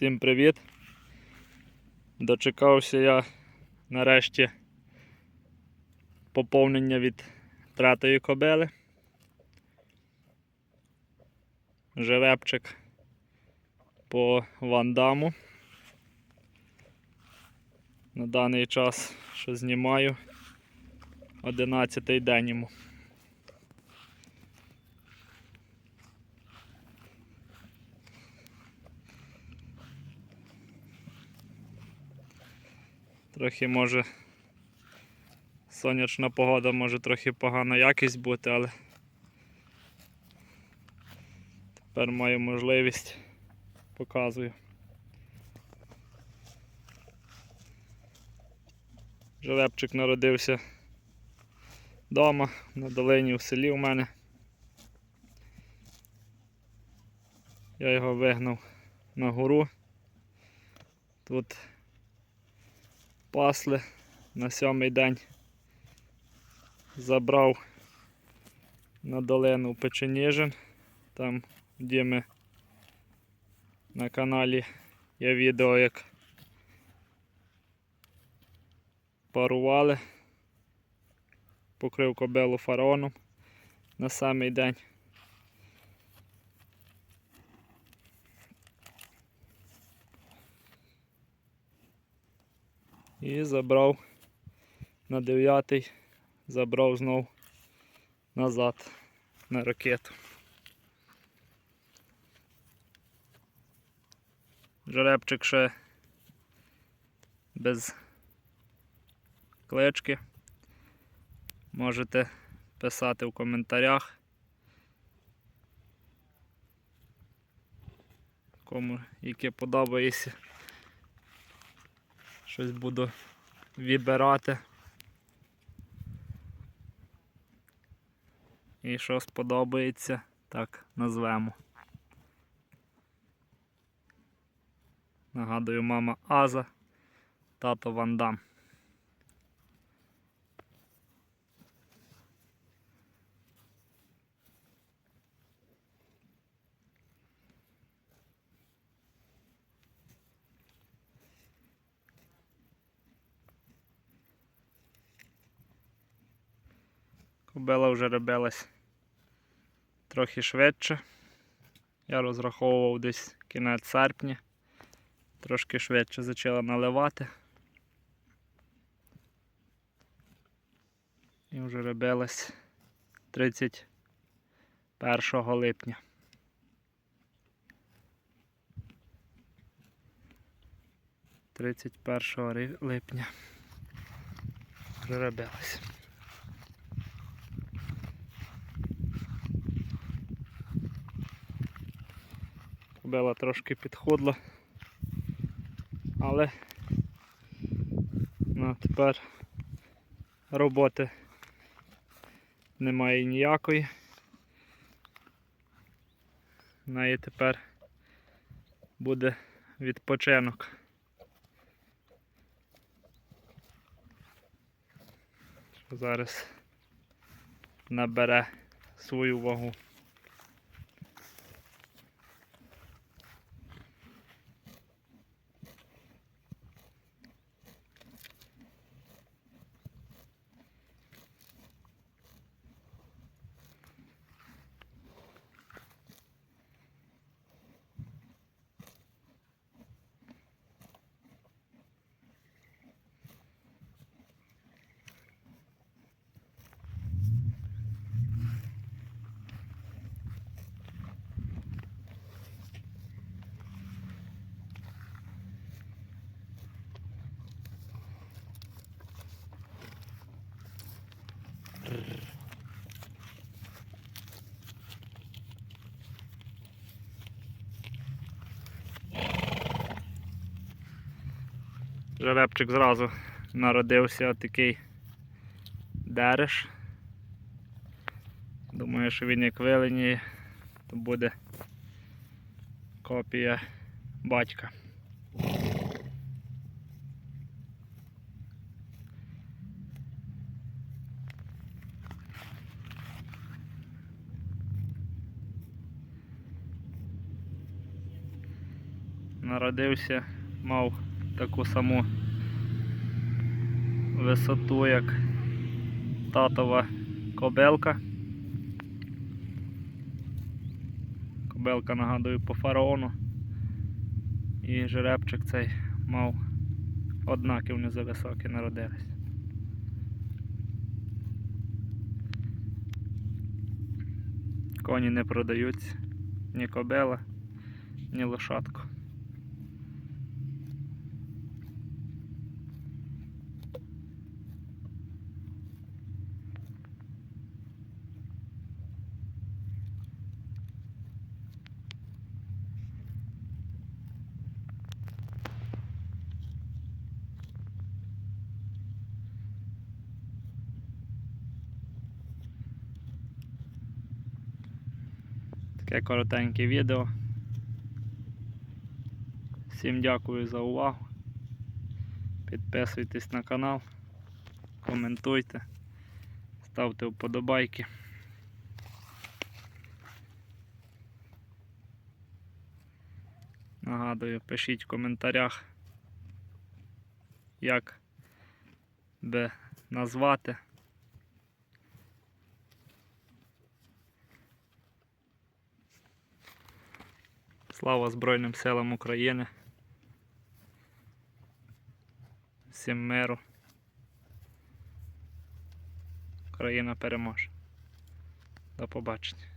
Всім привіт! Дочекався я нарешті поповнення від третої кобили. Жеребчик по вандаму. На даний час, що знімаю, 11 день йому. Трохи може сонячна погода, може трохи погана якість бути, але тепер маю можливість, показую. Жеребчик народився вдома, на долині в селі у мене. Я його вигнав на гору. Тут пасли на сьомий день. Забрав на долину Печеніжин. Там Діми на каналі є відео, як парували, покрив кобилу фараоном на самий день. І забрав на дев'ятий, забрав знов назад на ракету. Жеребчик ще без клички. Можете писати в коментарях. Кому яке подобається. Щось буду вибирати. І що сподобається, так назвемо. Нагадую, мама Аза, тато Вандам. Кобила вже робилась трохи швидше. Я розраховував десь кінець серпня. Трошки швидше почала наливати. І вже робилась 31 липня. Тридцять першого липня вже робилась. Кобила трошки підходила, але ну, тепер роботи немає ніякої. В неї тепер буде відпочинок. Що зараз набере свою вагу. Жеребчик зразу народився такий дереш. Думаю, що він як виленіє, то буде копія батька. народився, мав таку саму висоту, як татова кобелка. Кобелка нагадую по фараону. І жеребчик цей мав однакі вони за високі народились. Коні не продаються, ні кобела, ні лошадку. Таке коротеньке відео. Всім дякую за увагу. Підписуйтесь на канал, коментуйте, ставте вподобайки. Нагадую, пишіть в коментарях, як би назвати. Слава Збройним силам України. Всім миру. Україна переможе. До побачення.